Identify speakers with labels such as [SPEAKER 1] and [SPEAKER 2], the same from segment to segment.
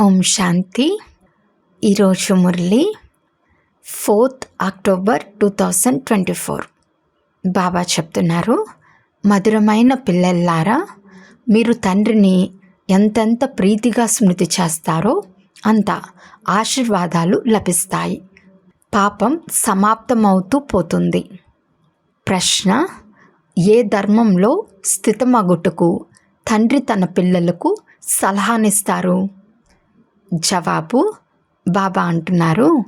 [SPEAKER 1] ఓం శాంతి. ఈరోజు Murli fourth October two thousand twenty four. Baba చెప్తున్నారు మధురమైన పిల్లల్లారా మీరు తండ్రిని ఎంతెంత ప్రీతిగా స్మృతి చేస్తారో అంత ఆశీర్వాదాలు లభిస్తాయి. పాపం సమాప్తమవుతూ పోతుంది. ప్రశ్న ఏ ధర్మంలో స్థితమగుటకు తండ్రి తన పిల్లలకు సలహానిస్తారు? జవాబు బాబా అంటున్నారు.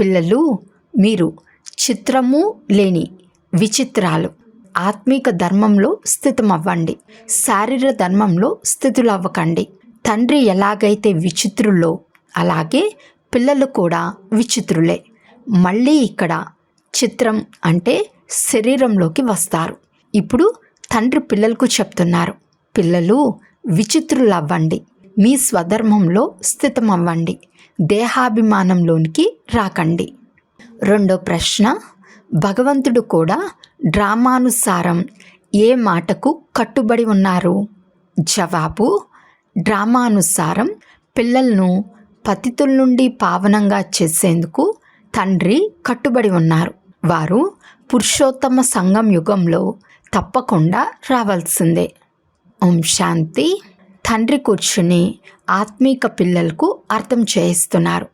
[SPEAKER 1] పిల్లలు మీరు చిత్రము లేని విచిత్రాలు. ఆత్మీక ధర్మంలో స్థితమవ్వండి. శారీర ధర్మంలో స్థితులవ్వకండి. తండ్రి ఎలాగైతే విచిత్రులో అలాగే పిల్లలు కూడా విచిత్రులే. మళ్ళీ ఇక్కడ చిత్రం అంటే శరీరంలోకి వస్తారు. ఇప్పుడు తండ్రి పిల్లలకు చెప్తున్నారు. పిల్లలు విచిత్రులవ్వండి. మీ స్వధర్మంలో స్థితమవ్వండి. దేహాభిమానంలోనికి రాకండి. రెండో ప్రశ్న. భగవంతుడు కూడా డ్రామానుసారం ఏ మాటకు కట్టుబడి ఉన్నారు? జవాబు. డ్రామానుసారం పిల్లలను పతితుల నుండి పావనంగా చేసేందుకు తండ్రి కట్టుబడి ఉన్నారు. వారు పురుషోత్తమ సంఘం యుగంలో తప్పకుండా రావాల్సిందే. ఓం శాంతి. తండ్రి కూర్చుని ఆత్మీక పిల్లలకు అర్థం చేయిస్తున్నారు.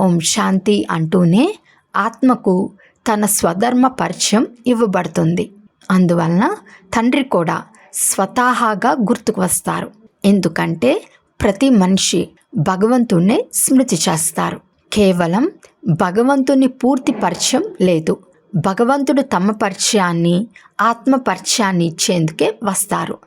[SPEAKER 1] ఓం శాంతి అంటూనే ఆత్మకు తన స్వధర్మ పరిచయం ఇవ్వబడుతుంది. అందువలన తండ్రి కూడా స్వతహాగా గుర్తుకు వస్తారు. ఎందుకంటే ప్రతి మనిషి భగవంతుణ్ణి స్మృతి చేస్తారు. కేవలం భగవంతుని పూర్తి పరిచయం లేదు. భగవంతుడు తమ పరిచయాన్ని ఆత్మ పరిచయాన్ని ఇచ్చేందుకే వస్తారు.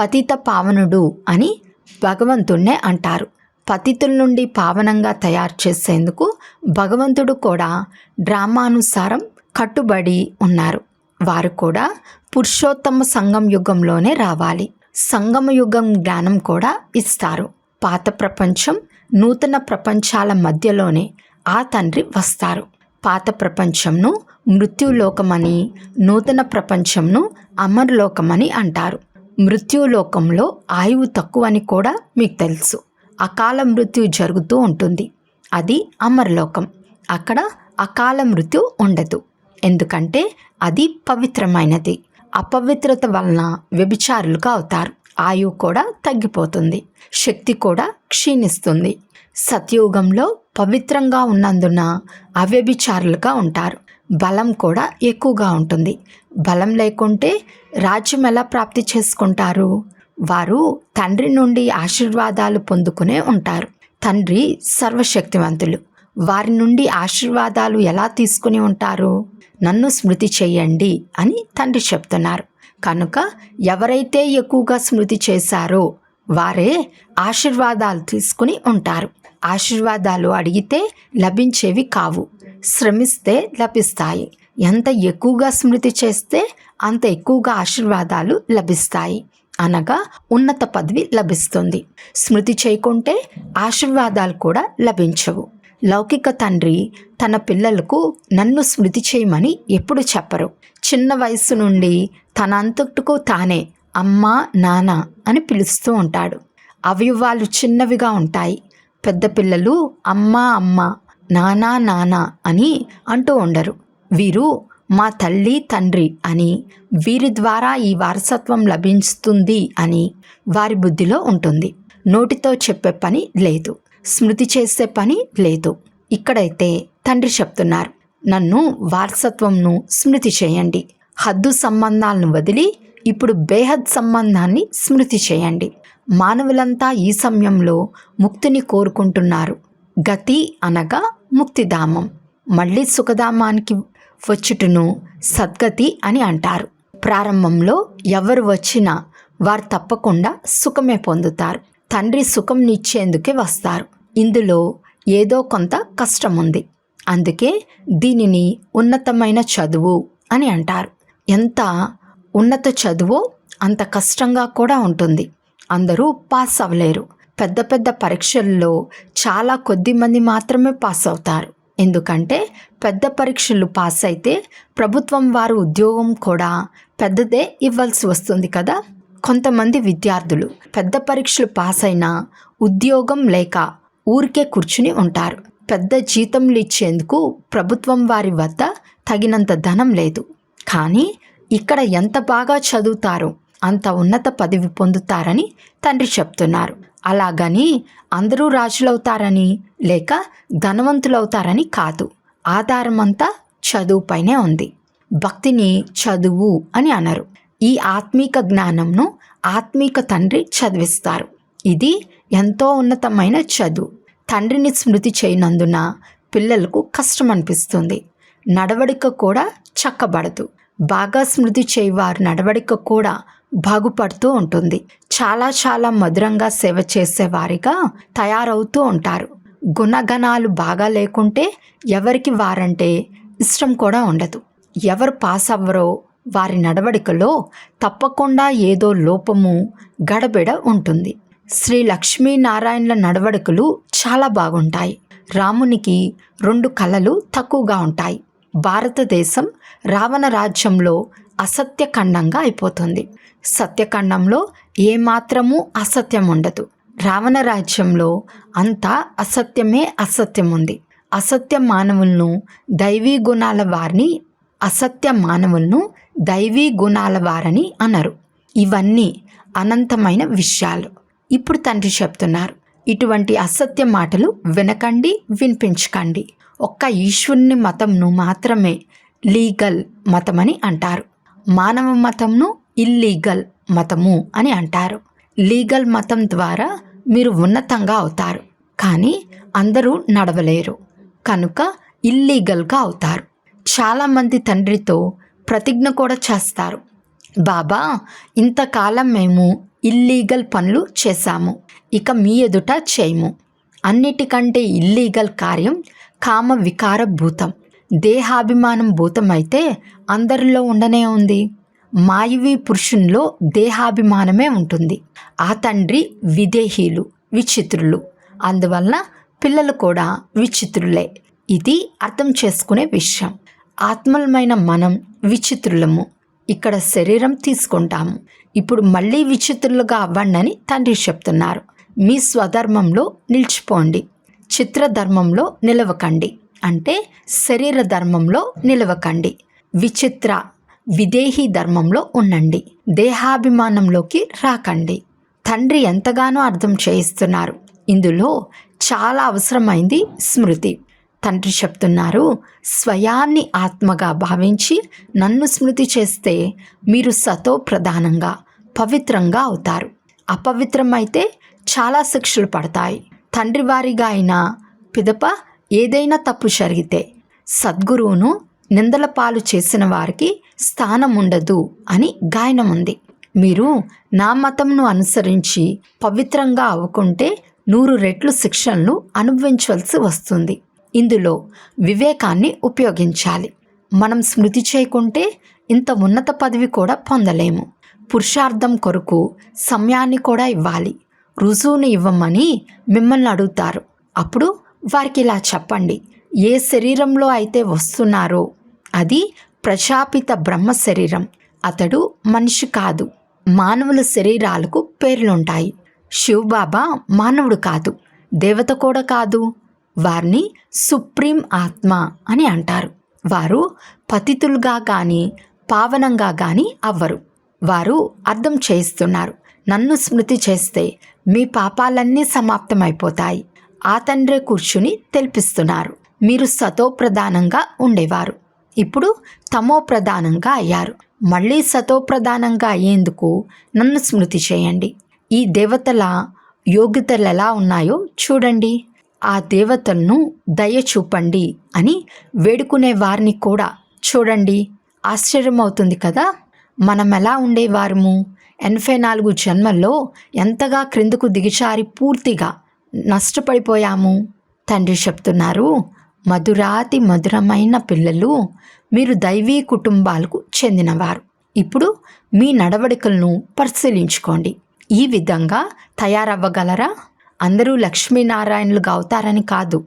[SPEAKER 1] పతిత పావనుడు అని భగవంతుణ్ణే అంటారు. పతితుల నుండి పావనంగా తయారు చేసేందుకు భగవంతుడు కూడా డ్రామానుసారం కట్టుబడి ఉన్నారు. వారు కూడా పురుషోత్తమ సంగం యుగంలోనే రావాలి. సంగమ యుగం జ్ఞానం కూడా ఇస్తారు. పాత ప్రపంచం నూతన ప్రపంచాల మధ్యలోనే ఆ తండ్రి వస్తారు. పాత ప్రపంచంను మృత్యులోకమని నూతన ప్రపంచంను అమర్లోకమని అంటారు. మృత్యులోకంలో ఆయువు తక్కువ అని కూడా మీకు తెలుసు. అకాల మృత్యు జరుగుతూ ఉంటుంది. అది అమరలోకం. అక్కడ అకాల మృత్యు ఉండదు. ఎందుకంటే అది పవిత్రమైనది. అపవిత్రత వలన వ్యభిచారులుగా అవుతారు. ఆయువు కూడా తగ్గిపోతుంది. శక్తి కూడా క్షీణిస్తుంది. సత్యయుగంలో పవిత్రంగా ఉన్నందున అవ్యభిచారులుగా ఉంటారు. బలం కూడా ఎక్కువగా ఉంటుంది. బలం లేకుంటే రాజ్యం ఎలా ప్రాప్తి చేసుకుంటారు? వారు తండ్రి నుండి ఆశీర్వాదాలు పొందుకునే ఉంటారు. తండ్రి సర్వశక్తివంతులు. వారి నుండి ఆశీర్వాదాలు ఎలా తీసుకుని ఉంటారు? నన్ను స్మృతి చేయండి అని తండ్రి చెప్తున్నారు. కనుక ఎవరైతే ఎక్కువగా స్మృతి చేశారో వారే ఆశీర్వాదాలు తీసుకుని ఉంటారు. ఆశీర్వాదాలు అడిగితే లభించేవి కావు. శ్రమిస్తే లభిస్తాయి. ఎంత ఎక్కువగా స్మృతి చేస్తే అంత ఎక్కువగా ఆశీర్వాదాలు లభిస్తాయి. అనగా ఉన్నత పదవి లభిస్తుంది. స్మృతి చేయకుంటే ఆశీర్వాదాలు కూడా లభించవు. లౌకిక తండ్రి తన పిల్లలకు నన్ను స్మృతి చేయమని ఎప్పుడు చెప్పరు. చిన్న వయసు నుండి తన అంతటుకు తానే అమ్మా నాన్న అని పిలుస్తూ ఉంటాడు. అవయవాలు చిన్నవిగా ఉంటాయి. పెద్ద పిల్లలు అమ్మా అమ్మ నానా నానా అని అంటూ ఉండరు. వీరు మా తల్లి తండ్రి అని వీరి ద్వారా ఈ వారసత్వం లభిస్తుంది అని వారి బుద్ధిలో ఉంటుంది. నోటితో చెప్పే పని లేదు. స్మృతి చేసే పని లేదు. ఇక్కడైతే తండ్రి చెప్తున్నారు నన్ను వారసత్వంను స్మృతి చేయండి. హద్దు సంబంధాలను వదిలి ఇప్పుడు బేహద్ సంబంధాన్ని స్మృతి చేయండి. మానవులంతా ఈ సమయంలో ముక్తిని కోరుకుంటున్నారు. గతి అనగా ముక్తిధామం. మళ్ళీ సుఖధామానికి వచ్చుటను సద్గతి అని అంటారు. ప్రారంభంలో ఎవరు వచ్చినా వారు తప్పకుండా సుఖమే పొందుతారు. తండ్రి సుఖం నిచ్చేందుకే వస్తారు. ఇందులో ఏదో కొంత కష్టం ఉంది అందుకే దీనిని ఉన్నతమైన చదువు అని అంటారు. ఎంత ఉన్నత చదువో అంత కష్టంగా కూడా ఉంటుంది. అందరూ పాస్ అవ్వలేరు. పెద్ద పెద్ద పరీక్షల్లో చాలా కొద్ది మంది మాత్రమే పాస్ అవుతారు. ఎందుకంటే పెద్ద పరీక్షలు పాస్ అయితే ప్రభుత్వం వారు ఉద్యోగం కూడా పెద్దదే ఇవ్వాల్సి వస్తుంది కదా. కొంతమంది విద్యార్థులు పెద్ద పరీక్షలు పాస్ అయినా ఉద్యోగం లేక ఊరికే కూర్చుని ఉంటారు. పెద్ద జీతంలు ఇచ్చేందుకు ప్రభుత్వం వారి వద్ద తగినంత ధనం లేదు. కానీ ఇక్కడ ఎంత బాగా చదువుతారో అంత ఉన్నత పదవి పొందుతారని తండ్రి చెప్తున్నారు. అలాగని అందరూ రాజులవుతారని లేక ధనవంతులవుతారని కాదు. ఆధారమంతా చదువుపైనే ఉంది. భక్తిని చదువు అని అనరు. ఈ ఆత్మీక జ్ఞానంను ఆత్మీక తండ్రి చదివిస్తారు. ఇది ఎంతో ఉన్నతమైన చదువు. తండ్రిని స్మృతి చేయనందున పిల్లలకు కష్టం అనిపిస్తుంది నడవడిక కూడా చక్కబడదు. బాగా స్మృతి చేయవారు నడవడిక కూడా బాగుపడుతూ ఉంటుంది. చాలా చాలా మధురంగా సేవ చేసేవారిగా తయారవుతూ ఉంటారు. గుణగణాలు బాగా లేకుంటే ఎవరికి వారంటే ఇష్టం కూడా ఉండదు. ఎవరు పాస్ అవ్వరో వారి నడవడికలో తప్పకుండా ఏదో లోపము గడబిడ ఉంటుంది. శ్రీ లక్ష్మీనారాయణల నడవడికలు చాలా బాగుంటాయి. రామునికి రెండు కళలు తక్కువగా ఉంటాయి. భారతదేశం రావణ రాజ్యంలో అసత్యఖండంగా అయిపోతుంది. సత్యఖండంలో ఏమాత్రము అసత్యం ఉండదు రావణ రాజ్యంలో అంతా అసత్యమే అసత్యం ఉంది అసత్య మానవులను దైవీ గుణాల వారిని అసత్య మానవులను దైవీ గుణాల వారని అనరు. ఇవన్నీ అనంతమైన విషయాలు. ఇప్పుడు తండ్రి చెప్తున్నారు ఇటువంటి అసత్య మాటలు వినకండి వినిపించకండి. ఒక్క ఈశ్వరుని మతంను మాత్రమే లీగల్ మతమని అంటారు. మానవ మతంను ఇల్లీగల్ మతము అని అంటారు. లీగల్ మతం ద్వారా మీరు ఉన్నతంగా అవుతారు. కానీ అందరూ నడవలేరు. కనుక ఇల్లీగల్గా అవుతారు. చాలామంది తండ్రితో ప్రతిజ్ఞ కూడా చేస్తారు. బాబా ఇంతకాలం మేము ఇల్లీగల్ పనులు చేశాము. ఇక మీ ఎదుట చేయము. అన్నిటికంటే ఇల్లీగల్ కార్యం కామ వికార భూతం దేహాభిమానం భూతమైతే అందరిలో ఉండనే ఉంది. మాయవీ పురుషునిలో దేహాభిమానమే ఉంటుంది. ఆ తండ్రి విదేహీలు విచిత్రులు. అందువలన పిల్లలు కూడా విచిత్రులే. ఇది అర్థం చేసుకునే విషయం. ఆత్మలమైన మనం విచిత్రులము. ఇక్కడ శరీరం తీసుకుంటాము. ఇప్పుడు మళ్ళీ విచిత్రులుగా అవ్వండి తండ్రి చెప్తున్నారు. మీ స్వధర్మంలో నిలిచిపోండి. చిత్రధర్మంలో నిలవకండి. అంటే శరీర ధర్మంలో నిలవకండి. విచిత్ర విదేహీ ధర్మంలో ఉండండి. దేహాభిమానంలోకి రాకండి. తండ్రి ఎంతగానో అర్థం చేయిస్తున్నారు. ఇందులో చాలా అవసరమైంది స్మృతి. తండ్రి చెప్తున్నారు స్వయాన్ని ఆత్మగా భావించి నన్ను స్మృతి చేస్తే మీరు సతో ప్రధానంగా పవిత్రంగా అవుతారు. అపవిత్రమైతే చాలా శిక్షలు పడతాయి. తండ్రి వారిగా అయినా పిదప ఏదైనా తప్పు జరిగితే సద్గురువును నిందల పాలు చేసిన వారికి స్థానం ఉండదు అని గాయనం ఉంది. మీరు నా మతంను అనుసరించి పవిత్రంగా అవ్వకుంటే నూరు రెట్లు శిక్షలను అనుభవించవలసి వస్తుంది. ఇందులో వివేకాన్ని ఉపయోగించాలి. మనం స్మృతి చేయకుంటే ఇంత ఉన్నత పదవి కూడా పొందలేము. పురుషార్థం కొరకు సమయాన్ని కూడా ఇవ్వాలి. రుజువును ఇవ్వమని మిమ్మల్ని అడుగుతారు. అప్పుడు వారికి ఇలా చెప్పండి. ఏ శరీరంలో అయితే వస్తున్నారో అది ప్రశాపిత బ్రహ్మ శరీరం. అతడు మనిషి కాదు. మానవుల శరీరాలకు పేర్లుంటాయి. శివబాబా మానవుడు కాదు. దేవత కూడా కాదు. వారిని సుప్రీం ఆత్మ అని అంటారు. వారు పతితులుగా కానీ పావనంగా కానీ అవ్వరు. వారు అర్థం చేయిస్తున్నారు. నన్ను స్మృతి చేస్తే మీ పాపాలన్నీ సమాప్తమైపోతాయి. ఆ తండ్రే కూర్చుని తెలిపిస్తున్నారు. మీరు సతో ప్రధానంగా ఉండేవారు. ఇప్పుడు తమో ప్రధానంగా అయ్యారు. మళ్ళీ సతో ప్రధానంగా అయ్యేందుకు నన్ను స్మృతి చేయండి. ఈ దేవతల యోగ్యతలు ఎలా ఉన్నాయో చూడండి. ఆ దేవతలను దయ చూపండి అని వేడుకునే వారిని కూడా చూడండి. ఆశ్చర్యమవుతుంది కదా! మనం ఎలా ఉండేవారము? ఎనభై నాలుగు జన్మల్లో ఎంతగా క్రిందకు దిగిచారి పూర్తిగా నష్టపడిపోయాము. తండ్రి చెప్తున్నారు మధురాతి మధురమైన పిల్లలు మీరు దైవీ కుటుంబాలకు చెందినవారు. ఇప్పుడు మీ నడవడికలను పరిశీలించుకోండి. ఈ విధంగా తయారవ్వగలరా? అందరూ లక్ష్మీనారాయణలుగా అవుతారని కాదు.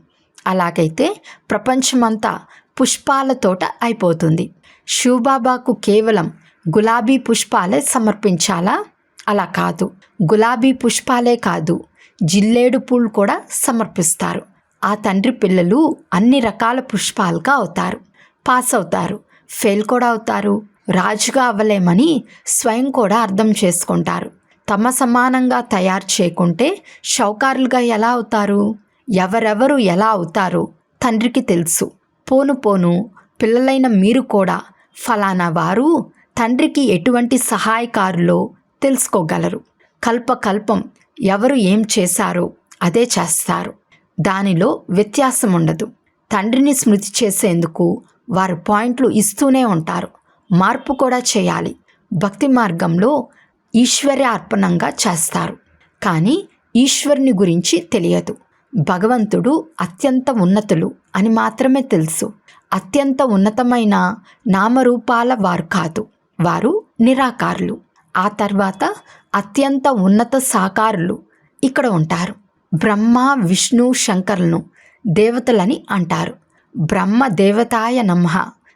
[SPEAKER 1] అలాగైతే ప్రపంచమంతా పుష్పాల తోట అయిపోతుంది. శివబాబాకు కేవలం గులాబీ పుష్పాలే సమర్పించాలా? అలా కాదు. గులాబీ పుష్పాలే కాదు. జిల్లేడు పూలు కూడా సమర్పిస్తారు. ఆ తండ్రి పిల్లలు అన్ని రకాల పుష్పాలుగా అవుతారు. పాస్ అవుతారు ఫెయిల్ కూడా అవుతారు. రాజుగా అవ్వలేమని స్వయం కూడా అర్థం చేసుకుంటారు. తమ సమానంగా తయారు చేయకుంటే షౌకారులుగా ఎలా అవుతారు? ఎవరెవరు ఎలా అవుతారో? తండ్రికి తెలుసు. పోను పోను పిల్లలైన మీరు కూడా ఫలానా వారు తండ్రికి ఎటువంటి సహాయకారులో తెలుసుకోగలరు. కల్పకల్పం ఎవరు ఏం చేశారో అదే చేస్తారు. దానిలో వ్యత్యాసం ఉండదు తండ్రిని స్మృతి చేసేందుకు వారు పాయింట్లు ఇస్తూనే ఉంటారు. మార్పు కూడా చేయాలి. భక్తి మార్గంలో ఈశ్వర్య అర్పణంగా చేస్తారు. కానీ ఈశ్వరుని గురించి తెలియదు. భగవంతుడు అత్యంత ఉన్నతులు అని మాత్రమే తెలుసు. అత్యంత ఉన్నతమైన నామరూపాల వారు కాదు. వారు నిరాకారులు. ఆ తర్వాత అత్యంత ఉన్నత సాకారులు ఇక్కడ ఉంటారు. బ్రహ్మ విష్ణు శంకర్లను దేవతలని అంటారు. బ్రహ్మ దేవతాయ నమః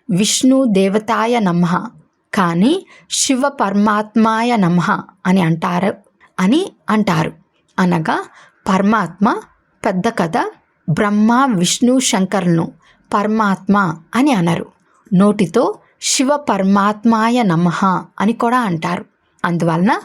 [SPEAKER 1] విష్ణు దేవతాయ నమః కానీ శివ పరమాత్మాయ నమః అని అంటారు అని అంటారు. అనగా పరమాత్మ పెద్ద కథ బ్రహ్మ విష్ణు శంకర్లను పరమాత్మ అని అనరు. నోటితో శివ పరమాత్మాయ నమః అని కూడా అంటారు. అందువలన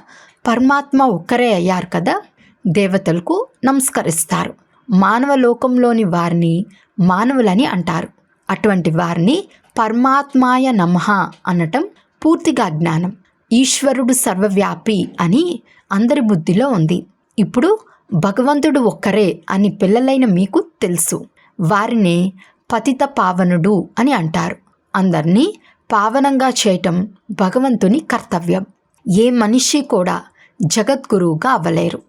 [SPEAKER 1] పరమాత్మ ఒక్కరే అయ్యారు కదా? దేవతలకు నమస్కరిస్తారు. మానవ లోకంలోని వారిని మానవులని అంటారు. అటువంటి వారిని పరమాత్మాయ నమః అనటం పూర్తిగా జ్ఞానం. ఈశ్వరుడు సర్వవ్యాపి అని అందరి బుద్ధిలో ఉంది. ఇప్పుడు భగవంతుడు ఒక్కరే అని పిల్లలైన మీకు తెలుసు. వారిని పతిత పావనుడు అని అంటారు. అందరినీ పావనంగా చేయటం భగవంతుని కర్తవ్యం. ఏ మనిషి కూడా జగద్గురువుగా అవ్వలేరు.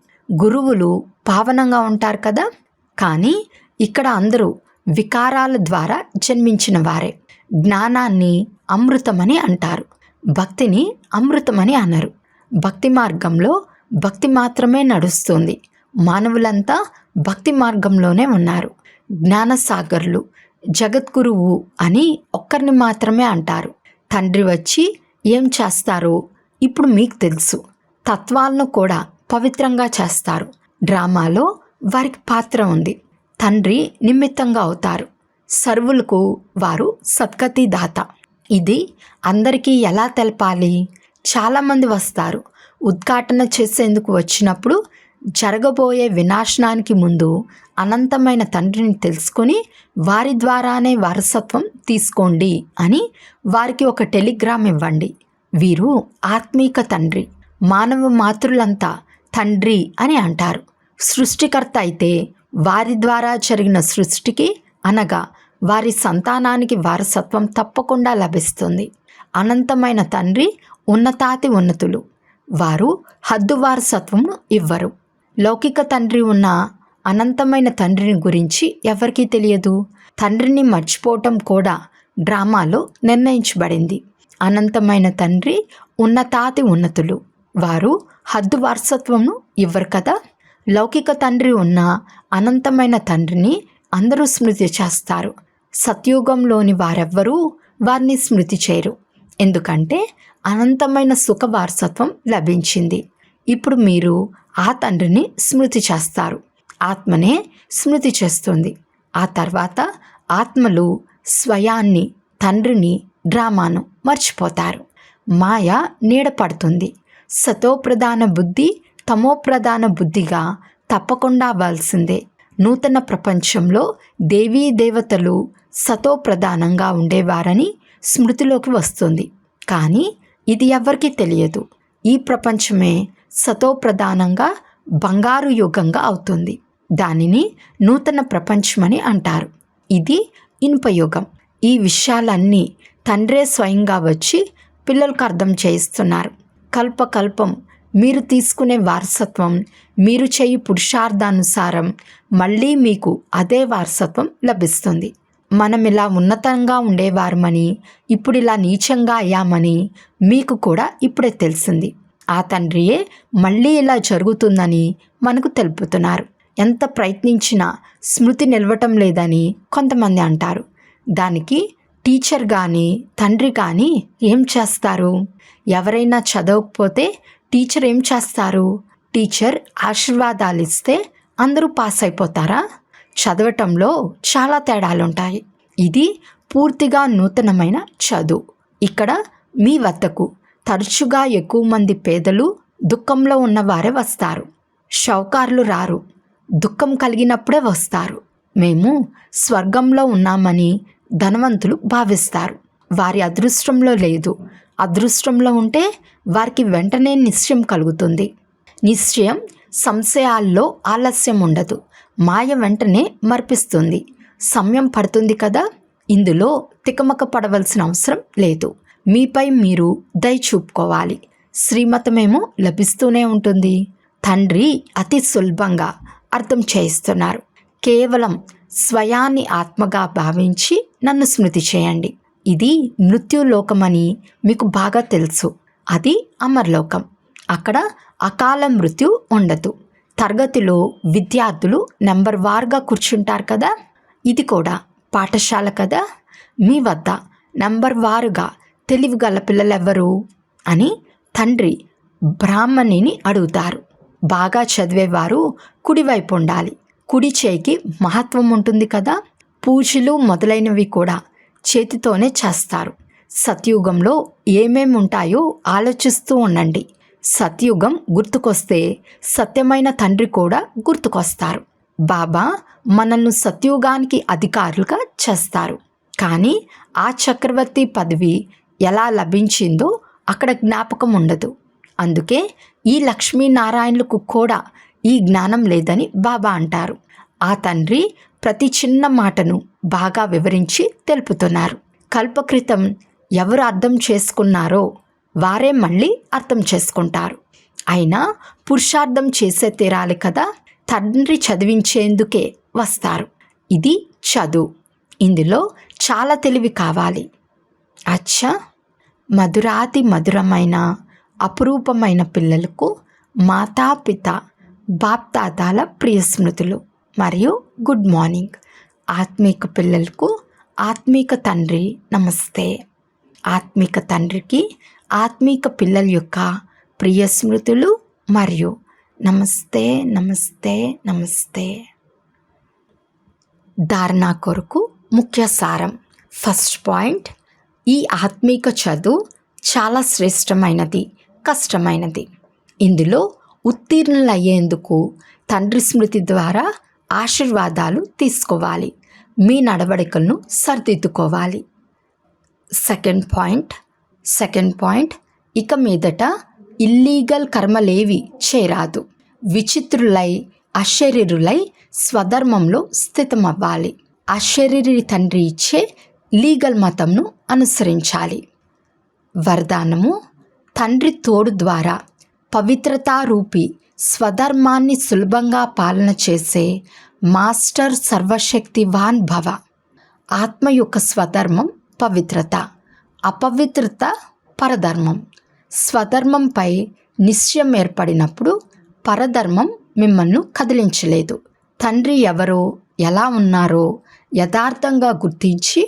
[SPEAKER 1] గురువులు పావనంగా ఉంటారు కదా? కానీ ఇక్కడ అందరూ వికారాల ద్వారా జన్మించిన వారే. జ్ఞానాన్ని అమృతమని అంటారు. భక్తిని అమృతమని అనరు. భక్తి మార్గంలో భక్తి మాత్రమే నడుస్తుంది. మానవులంతా భక్తి మార్గంలోనే ఉన్నారు. జ్ఞానసాగర్లు జగద్గురువు అని ఒక్కరిని మాత్రమే అంటారు. తండ్రి వచ్చి ఏం చేస్తారో ఇప్పుడు మీకు తెలుసు. తత్వాలను కూడా పవిత్రంగా చేస్తారు. డ్రామాలో వారికి పాత్ర ఉంది. తండ్రి నిమిత్తంగా అవుతారు. సర్వులకు వారు సద్గతి దాత. ఇది అందరికీ ఎలా తెలపాలి? చాలామంది వస్తారు. ఉద్ఘాటన చేసేందుకు వచ్చినప్పుడు జరగబోయే వినాశనానికి ముందు అనంతమైన తండ్రిని తెలుసుకొని వారి ద్వారానే వారసత్వం తీసుకోండి అని వారికి ఒక టెలిగ్రామ్ ఇవ్వండి. వీరు ఆత్మీక తండ్రి. మానవ మాతృలంతా తండ్రి అని అంటారు. సృష్టికర్త అయితే వారి ద్వారా జరిగిన సృష్టికి అనగా వారి సంతానానికి వారసత్వం తప్పకుండా లభిస్తుంది. అనంతమైన తండ్రి ఉన్నతాతి ఉన్నతులు. వారు హద్దు వారసత్వంను ఇవ్వరు. లౌకిక తండ్రి ఉన్న అనంతమైన తండ్రిని గురించి ఎవరికీ తెలియదు. తండ్రిని మర్చిపోవటం కూడా డ్రామాలో నిర్ణయించబడింది. అనంతమైన తండ్రి ఉన్నతాతి ఉన్నతులు. వారు హద్దు వారసత్వంను ఇవ్వరు కదా? లౌకిక తండ్రి ఉన్న అనంతమైన తండ్రిని అందరూ స్మృతి చేస్తారు. సత్యుగంలోని వారెవ్వరూ వారిని స్మృతి చేయరు. ఎందుకంటే అనంతమైన సుఖ వారసత్వం లభించింది. ఇప్పుడు మీరు ఆ తండ్రిని స్మృతి చేస్తారు. ఆత్మనే స్మృతి చేస్తుంది. ఆ తర్వాత ఆత్మలు స్వయాన్ని తండ్రిని డ్రామాను మర్చిపోతారు. మాయ నీడపడుతుంది సతోప్రధాన బుద్ధి తమోప్రధాన బుద్ధిగా తప్పకుండా అవ్వాల్సిందే నూతన ప్రపంచంలో దేవీ దేవతలు సతోప్రధానంగా ఉండేవారని స్మృతిలోకి వస్తుంది. కానీ ఇది ఎవ్వరికీ తెలియదు. ఈ ప్రపంచమే సతోప్రధానంగా బంగారు యుగంగా అవుతుంది. దానిని నూతన ప్రపంచమని అంటారు. ఇది ఇనుపయుగం ఈ విషయాలన్నీ తండ్రే స్వయంగా వచ్చి పిల్లలకు అర్థం చేయిస్తున్నారు. కల్పకల్పం మీరు తీసుకునే వారసత్వం మీరు చేయి పురుషార్థానుసారం మళ్ళీ మీకు అదే వారసత్వం లభిస్తుంది. మనం ఇలా ఉన్నతంగా ఉండేవారమని ఇప్పుడు ఇలా నీచంగా అయ్యామని మీకు కూడా ఇప్పుడే తెలిసింది. ఆ తండ్రియే మళ్ళీ ఇలా జరుగుతుందని మనకు తెలుపుతున్నారు. ఎంత ప్రయత్నించినా స్మృతి నిలవటం లేదని కొంతమంది అంటారు. దానికి టీచర్ కానీ తండ్రి కానీ ఏం చేస్తారు? ఎవరైనా చదవకపోతే టీచర్ ఏం చేస్తారు? టీచర్ ఆశీర్వాదాలు ఇస్తే అందరూ పాస్ అయిపోతారా? చదవటంలో చాలా తేడాలుంటాయి. ఇది పూర్తిగా నూతనమైన చదువు. ఇక్కడ మీ వద్దకు తరచుగా ఎక్కువ మంది పేదలు దుఃఖంలో ఉన్నవారే వస్తారు. షౌకార్లు రారు. దుఃఖం కలిగినప్పుడే వస్తారు. మేము స్వర్గంలో ఉన్నామని ధనవంతులు భావిస్తారు. వారి అదృష్టంలో లేదు. అదృష్టంలో ఉంటే వారికి వెంటనే నిశ్చయం కలుగుతుంది. నిశ్చయం సంశయాల్లో ఆలస్యం ఉండదు. మాయ వెంటనే మర్పిస్తుంది. సమయం పడుతుంది కదా? ఇందులో తికమక పడవలసిన అవసరం లేదు. మీపై మీరు దయ చూపుకోవాలి. శ్రీమతమేమో లభిస్తూనే ఉంటుంది. తండ్రి అతి సులభంగా అర్థం చేయిస్తున్నారు. కేవలం స్వయాన్ని ఆత్మగా భావించి నన్ను స్మృతి చేయండి. ఇది మృత్యులోకమని మీకు బాగా తెలుసు. అది అమర్లోకం. అక్కడ అకాల మృత్యు ఉండదు. తరగతిలో విద్యార్థులు నెంబర్ వార్గా కూర్చుంటారు కదా? ఇది కూడా పాఠశాల కదా? మీ వద్ద నెంబర్ వారుగా తెలివిగల పిల్లలెవ్వరు? అని తండ్రి బ్రాహ్మణిని అడుగుతారు. బాగా చదివేవారు కుడివైపు ఉండాలి. కుడి చేయికి మహత్వం ఉంటుంది కదా? పూజలు మొదలైనవి కూడా చేతితోనే చేస్తారు. సత్యుగంలో ఏమేమి ఉంటాయో ఆలోచిస్తూ ఉండండి. సత్యుగం గుర్తుకొస్తే సత్యమైన తండ్రి కూడా గుర్తుకొస్తారు. బాబా మనల్ని సత్యుగానికి అధికారులుగా చేస్తారు. కానీ ఆ చక్రవర్తి పదవి ఎలా లభించిందో అక్కడ జ్ఞాపకం ఉండదు. అందుకే ఈ లక్ష్మీనారాయణులకు కూడా ఈ జ్ఞానం లేదని బాబా అంటారు. ఆ తండ్రి ప్రతి చిన్న మాటను బాగా వివరించి తెలుపుతున్నారు. కల్పకృతం ఎవరు అర్థం చేసుకున్నారో వారే మళ్ళీ అర్థం చేసుకుంటారు. అయినా పురుషార్థం చేసే తీరాలి కదా తండ్రి చదివించేందుకే వస్తారు. ఇది చదువు. ఇందులో చాలా తెలివి కావాలి. అచ్చా! మధురాతి మధురమైన అపురూపమైన పిల్లలకు మాతాపిత బాప్తాతాల ప్రియ స్మృతులు మరియు గుడ్ మార్నింగ్. ఆత్మీక పిల్లలకు ఆత్మీక తండ్రి నమస్తే. ఆత్మీక తండ్రికి ఆత్మీక పిల్లల యొక్క ప్రియ స్మృతులు మరియు నమస్తే నమస్తే నమస్తే. ధారణ కొరకు ముఖ్య సారం. ఫస్ట్ పాయింట్ ఈ ఆత్మీక చదువు చాలా శ్రేష్టమైనది కష్టమైనది. ఇందులో ఉత్తీర్ణులయ్యేందుకు తండ్రి స్మృతి ద్వారా ఆశీర్వాదాలు తీసుకోవాలి. మీ నడవడికలను సరిదిద్దుకోవాలి. సెకండ్ పాయింట్ సెకండ్ పాయింట్ ఇక మీదట ఇల్లీగల్ కర్మలేవి చేరాదు. విచిత్రులై అశరీరులై స్వధర్మంలో స్థితమవ్వాలి. అశరీరి తండ్రి ఇచ్చే లీగల్ మతంను అనుసరించాలి. వరదానము తండ్రి తోడు ద్వారా పవిత్రతారూపి స్వధర్మాన్ని సులభంగా పాలన చేసే మాస్టర్ సర్వశక్తివాన్ భవ. ఆత్మ యొక్క స్వధర్మం పవిత్రత అపవిత్రత పరధర్మం. స్వధర్మంపై నిశ్చయం ఏర్పడినప్పుడు పరధర్మం మిమ్మల్ని కదిలించలేదు. తండ్రి ఎవరో ఎలా ఉన్నారో యథార్థంగా గుర్తించి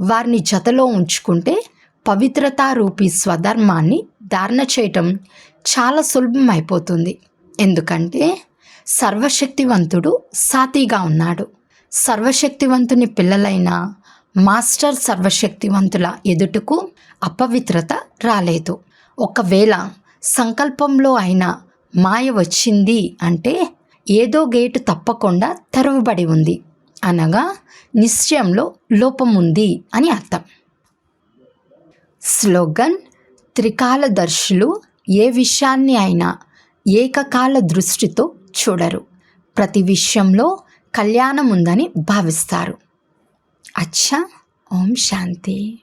[SPEAKER 1] వారిని జతలో ఉంచుకుంటే పవిత్రతారూపి స్వధర్మాన్ని ధారణ చేయటం చాలా సులభం అయిపోతుంది. ఎందుకంటే సర్వశక్తివంతుడు సాతీగా ఉన్నాడు. సర్వశక్తివంతుని పిల్లలైన మాస్టర్ సర్వశక్తివంతుల ఎదుటకు అపవిత్రత రాలేదు. ఒకవేళ సంకల్పంలో అయినా మాయ వచ్చింది అంటే ఏదో గేటు తప్పకుండా తెరవబడి ఉంది. అనగా నిశ్చయంలో లోపం ఉంది అని అర్థం. స్లోగన్ త్రికాలదర్శులు ఏ విషయాన్ని అయినా ఏకకాల దృష్టితో చూడరు. ప్రతి విషయంలో కళ్యాణం ఉందని భావిస్తారు. అచ్చా ఓం శాంతి.